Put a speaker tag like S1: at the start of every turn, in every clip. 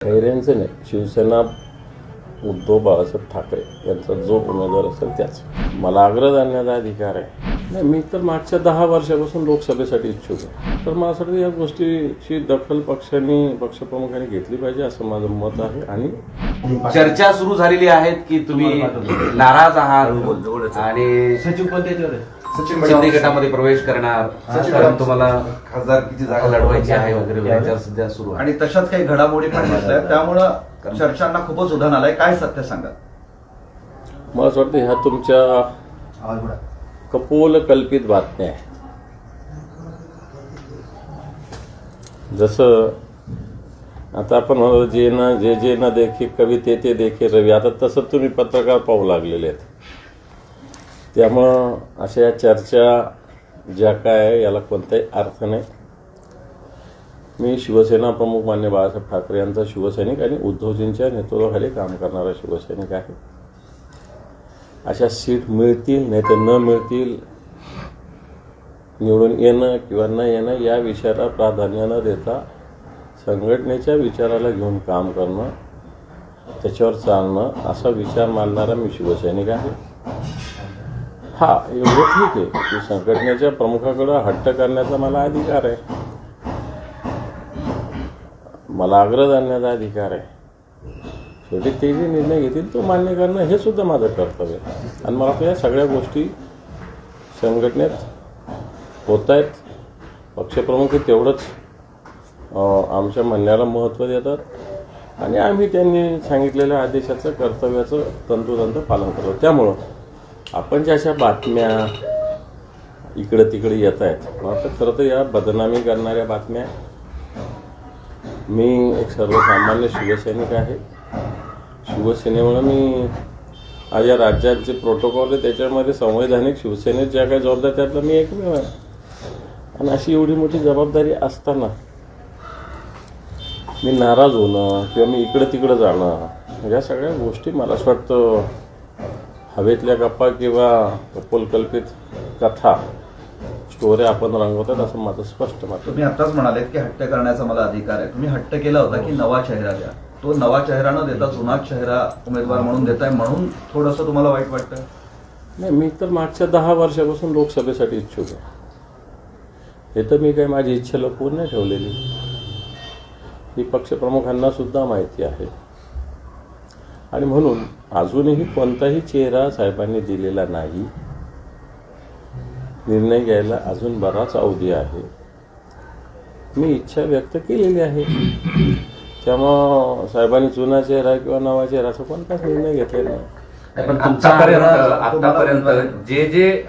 S1: खैरेंचं नाही. शिवसेना उद्धव बाळासाहेब ठाकरे यांचा जो उमेदवार असेल त्याच. मला आग्रह धरण्याचा अधिकार आहे. नाही मी तर मागच्या दहा वर्षापासून लोकसभेसाठी इच्छुक आहे. तर मला असं वाटतं या गोष्टीची दखल पक्षांनी पक्षप्रमुखांनी घेतली पाहिजे असं माझं मत आहे. आणि
S2: चर्चा सुरू झालेली आहेत की तुम्ही नाराज आहात. आणि
S3: सचिन कोणत्या याच्यावर आहे? सचिन
S2: शिंदे गटामध्ये प्रवेश करणार.
S3: सचिन
S2: कारण तुम्हाला
S3: खासदारकीची
S2: जागा
S3: जागा
S2: लढवायची आहे वगैरे विचार सध्या सुरू आहे.
S4: आणि तशाच काही घडामोडी पण दिसल्या त्यामुळं चर्चांना खूपच उधाण आलंय. काय सत्य सांगा
S1: मला असं वाटतं ह्या तुमच्या. कपोल कल्पित बातम्या आहेत. जसं आता आपण म्हणतो जे ना जे जे न देखे कवी ते ते देखे रवी. आता तसं तुम्ही पत्रकार पाहू लागलेले आहेत. त्यामुळं अशा या चर्चा ज्या काय आहे याला कोणताही अर्थ नाही. मी शिवसेना प्रमुख मान्य बाळासाहेब ठाकरे यांचा शिवसैनिक आणि उद्धवजींच्या नेतृत्वाखाली काम करणारा शिवसैनिक आहे. अशा सीट मिळतील नाही तर न मिळतील निवडून येणं किंवा न येणं या विषयाला प्राधान्य न देता संघटनेच्या विचाराला घेऊन काम करणं त्याच्यावर चालणं असा विचार मांडणारा मी शिवसैनिक आहे. हा एवढं ठीक आहे. की संघटनेच्या प्रमुखाकडं हट्ट करण्याचा मला अधिकार आहे. मला आग्रह आणण्याचा अधिकार आहे. शेवटी ते जे निर्णय घेतील तो मान्य करणं हे सुद्धा माझं कर्तव्य आहे. आणि मला वाटतं या सगळ्या गोष्टी संघटनेत होत आहेत पक्षप्रमुख हे तेवढंच आमच्या म्हणण्याला महत्त्व देतात. आणि आम्ही त्यांनी सांगितलेल्या आदेशाचं कर्तव्याचं तंतोतंत पालन करतो. त्यामुळं आपण ज्या अशा बातम्या इकडं तिकडे येत आहेत वाटतं खरं तर या बदनामी करणाऱ्या बातम्या मी एक सर्वसामान्य शिवसैनिक आहे. शिवसेनेमुळे मी आज या राज्यात जे प्रोटोकॉल आहे त्याच्यामध्ये संवैधानिक शिवसेनेत ज्या काही जबाबदारी त्यातला मी एकमेव आहे. आणि अशी एवढी मोठी जबाबदारी असताना मी नाराज होणं किंवा मी इकडं तिकडं जाणं या सगळ्या गोष्टी मला असं वाटतं हवेतल्या गप्पा किंवा कपोलकल्पित कथा स्टोऱ्या आपण रंगवतात असं माझं स्पष्ट मत.
S4: तुम्ही आताच म्हणालेत की हट्ट करण्याचा मला अधिकार आहे. तुम्ही हट्ट केला होता की नवा चेहरा द्या. तो नवा चेहरा न देता जुना चेहरा उमेदवार म्हणून देताय म्हणून थोडंसं तुम्हाला वाईट वाटतं?
S1: नाही मी तर मागच्या दहा वर्षापासून लोकसभेसाठी इच्छुक आहे. हे तर मी काही माझी इच्छा लपवून नाही ठेवलेली. ही पक्षप्रमुखांना सुद्धा माहिती आहे. आणि म्हणून अजूनही कोणताही चेहरा साहेबांनी दिलेला नाही. निर्णय घ्यायला अजून बराच अवधी आहे. मी इच्छा व्यक्त केलेली आहे. त्यामुळं साहेबांनी जुना चेहरा किंवा नवा चेहरा असं कोणताच निर्णय घेतलेला नाही.
S2: पण तुमचा
S3: आतापर्यंत-
S2: जे जे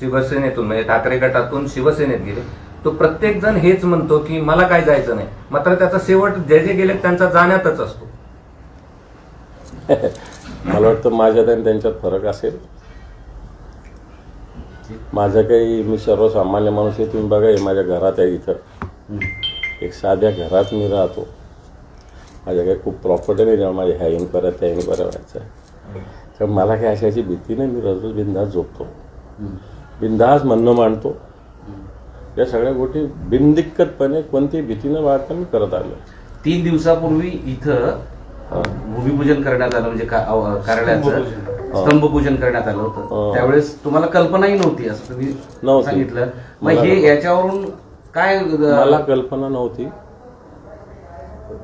S2: शिवसेनेतून म्हणजे ठाकरे गटातून शिवसेनेत गेले तो प्रत्येक जण हेच म्हणतो की मला काय जायचं नाही. मात्र त्याचा शेवट जे जे गेले त्यांचा जाण्यातच असतो.
S1: मला वाटतं माझ्यात आणि त्यांच्यात फरक असेल. माझं काही मी सर्वसामान्य माणूस आहे तुम्ही बघा हे माझ्या घरात आहे इथं. एक साध्या घरात मी राहतो. माझ्या काही खूप प्रॉपर्टी नाही जेव्हा माझ्या ह्या इन्क्वायऱ्या त्या इन्क्वायऱ्या व्हायचं आहे. तर मला काही अशाची भीती नाही मी रोज बिंदास झोपतो. बिंदास म्हणणं मांडतो. या सगळ्या गोष्टी बिनदिक्कतपणे कोणती भीती न वाटता मी करत आलो.
S2: तीन दिवसापूर्वी इथं भूमिपूजन करण्यात आलं म्हणजे कार्यालयाचं स्तंभपूजन. करण्यात आलं होतं.
S1: हो.
S2: त्यावेळेस तुम्हाला कल्पनाही नव्हती असं तुम्ही. सांगितलं. मग हे. याच्यावरून काय
S1: मला कल्पना नव्हती.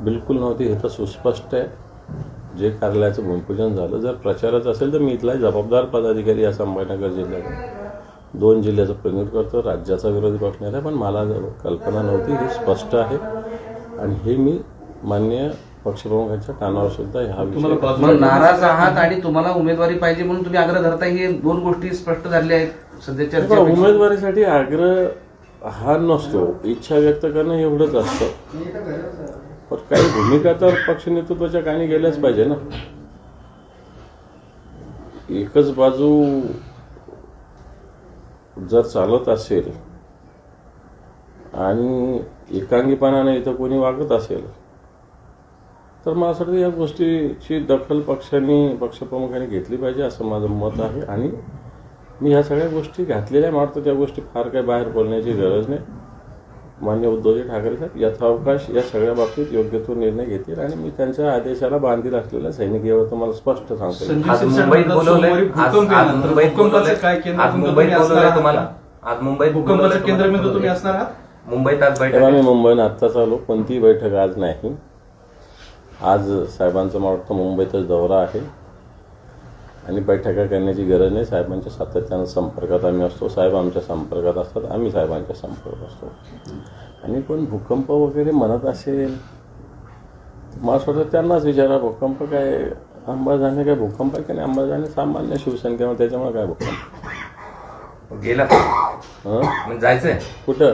S1: बिलकुल नव्हती. हे तर सुस्पष्ट आहे. जे कार्यालयाचं भूमिपूजन झालं जर प्रचारच असेल तर मी इथला जबाबदार पदाधिकारी या संभाजीनगर जिल्ह्यात दोन जिल्ह्याचं प्रतिनिधित्व करतो राज्याचा विरोधी पक्ष नाही पण मला जर कल्पना नव्हती ही स्पष्ट आहे. आणि हे मी मान्य पक्षप्रमुखांच्या कानावर सुद्धा ह्या विषयी
S2: मग नाराज आहात आणि तुम्हाला उमेदवारी पाहिजे म्हणून तुम्ही आग्रह धरताय हे दोन गोष्टी स्पष्ट झालेल्या आहेत सध्या
S1: पण
S2: चर्चा
S1: उमेदवारीसाठी आग्रह हा नसतो. इच्छा व्यक्त करणं एवढंच असतं. पण काही भूमिका तर पक्ष नेतृत्वाच्या कानी गेल्याच पाहिजे ना. एकच बाजू जर चालत असेल आणि एकांगीपणाने इथं कोणी वागत असेल तर मला असं वाटतं या गोष्टीची दखल पक्षांनी पक्षप्रमुखांनी घेतली पाहिजे असं माझं मत आहे. आणि मी ह्या सगळ्या गोष्टी घातलेल्या मला वाटतं त्या गोष्टी फार काही बाहेर बोलण्याची गरज नाही. मान्य उद्धवजी ठाकरे साहेब यथावकाश या सगळ्या बाबतीत योग्य तो निर्णय घेतील आणि मी त्यांच्या आदेशाला बांधील असलेल्या सैनिक यावर तुम्हाला स्पष्ट सांगतो.
S2: आज मुंबईत बोलवलंय. आज मुंबईत
S5: भूकंपाचं केंद्र
S2: आज
S5: बिंदू
S2: मुंबईत
S5: तुम्ही असणार आहात?
S2: मुंबईत आज बैठक
S1: मी. मुंबईनं आत्ताच आलो कोणतीही बैठक आज नाही. आज साहेबांचा मला वाटतं मुंबईतच दौरा आहे. आणि बैठका करण्याची गरज नाही. साहेबांच्या सातत्यानं संपर्कात आम्ही असतो. साहेब आमच्या संपर्कात असतात. आम्ही साहेबांच्या संपर्कात असतो. आणि कोण भूकंप वगैरे म्हणत असेल मला असं वाटतं त्यांनाच विचारा भूकंप काय अंबाजाने काय भूकंप आहे की नाही? अंबाजाने सामान्य शिवसंख्या त्याच्यामुळे काय भूकंप?
S2: गेला. जायचंय?
S1: कुठं.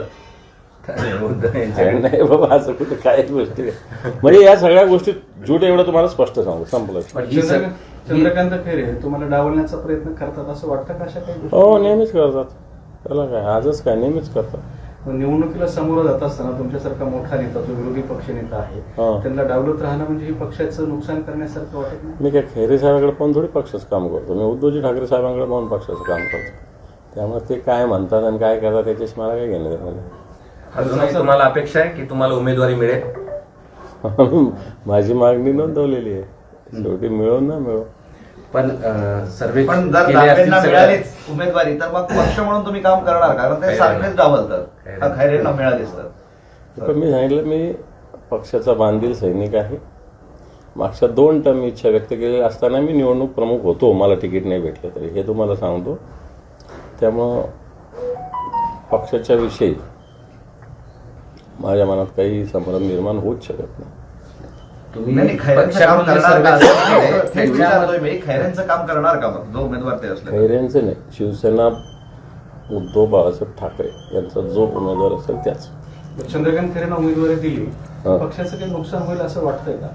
S1: नाही बाबा असं कुठे काय गोष्टी नाही. म्हणजे या सगळ्या गोष्टी झूट एवढं तुम्हाला स्पष्ट सांगू संपलं.
S5: चंद्रकांत खैरे तुम्हाला डावलण्याचा प्रयत्न करतात असं वाटतं का अशा काही गोष्टी?
S1: हो नेहमीच करतात. त्याला काय आजच काय नेहमीच करतात.
S5: निवडणुकीला समोर जात असताना तुमच्यासारखा मोठा नेता जो विरोधी पक्ष नेता आहे. त्यांना डावलत राहणं म्हणजे हे पक्षाचं नुकसान करण्यासारखं वाटत नाही?
S1: मी काय खैरे साहेबांकडे पाहून थोडी पक्षाचं काम करतो. मी उद्धवजी ठाकरे साहेबांकडे पाहून पक्षाचं काम करतो. त्यामुळे ते काय म्हणतात आणि काय करतात त्याच्याशी मला काय घेणं देणं नाही.
S2: अजूनही तुम्हाला अपेक्षा आहे की तुम्हाला उमेदवारी मिळेल?
S1: माझी मागणी नोंदवलेली आहे. शेवटी मिळो ना मिळो.
S6: पण सर्वे
S4: पण जर दानवेंना मिळालीच उमेदवारी तर मग पक्ष म्हणून तुम्ही काम करणार कारण ते सारखेच डावलतात. हा खैरेंना मिळालीच तर
S1: पण मी सांगितलं मी पक्षाचा बांधील सैनिक आहे. मागच्या दोन टर्म इच्छा व्यक्त केलेली असताना मी निवडणूक प्रमुख होतो. मला तिकीट नाही भेटलं तरी. हे तुम्हाला सांगतो. त्यामुळं पक्षाच्या विषयी माझ्या मनात काही संभ्रम निर्माण होऊच शकत नाही
S6: तुम्ही
S4: नाही, नाही, खैरेंचं काम करणार का?
S6: सर्वे केले,
S4: थेट
S6: त्याच्यावर-
S4: विचारतोय मी खैरेंचं काम करणार का मग जो उमेदवार ते असले तर?
S1: खैरेंचं नाही शिवसेना उद्धव बाळासाहेब ठाकरे यांचा जो उमेदवार असेल त्याच
S5: चंद्रकांत खैरेंना उमेदवारी दिली
S1: हा.
S5: पक्षाचं काही नुकसान होईल असं वाटतंय का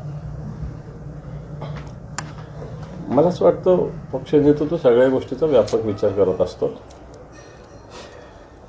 S1: मला असं वाटतं पक्ष नेतृत्व सगळ्या गोष्टीचा व्यापक विचार करत असतो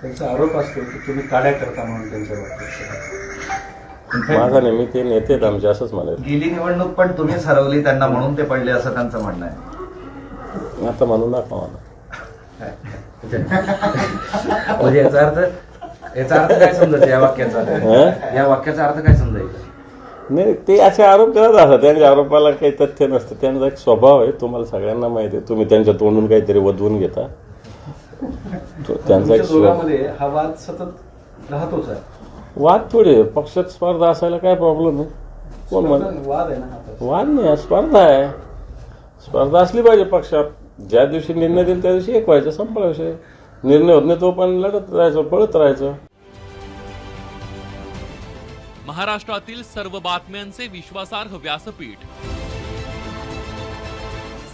S5: त्यांचा आरोप असतो की तुम्ही काड्या करता म्हणून त्यांच्या
S1: माझा नेहमी ते नेते आमचे असंच म्हणाले
S4: गेली निवडणूक पण तुम्हीच हरवली त्यांना म्हणून ते पडले असं त्यांचं म्हणणं आहे.
S1: आता म्हणून दाखवा मला.
S6: म्हणजे याचा अर्थ याचा अर्थ काय समजायचा या वाक्याचा? या वाक्याचा अर्थ काय समजायचा?
S1: नाही ते असे आरोप करत असतात. त्यांच्या आरोपाला काही तथ्य नसतं. त्यांचा एक स्वभाव आहे. तुम्हाला सगळ्यांना माहिती आहे. तुम्ही त्यांच्या तोंडून काहीतरी वधवून घेता. त्यांचा
S5: तुमच्या दोघांमध्ये हा वाद सतत राहतोच आहे.
S1: वाद थोडे. पक्षात स्पर्धा असायला काय प्रॉब्लेम आहे? कोण म्हण
S5: वाद आहे ना हा तर.
S1: वाद नाही स्पर्धा आहे. स्पर्धा असली पाहिजे पक्षात. ज्या दिवशी निर्णय देईल त्या दिवशी एक व्हायचं संपला विषय. निर्णय होत नाही तो पण लढत राहायचं पळत राहायचं.
S7: महाराष्ट्रातील सर्व बातम्यांचे विश्वासार्ह व्यासपीठ.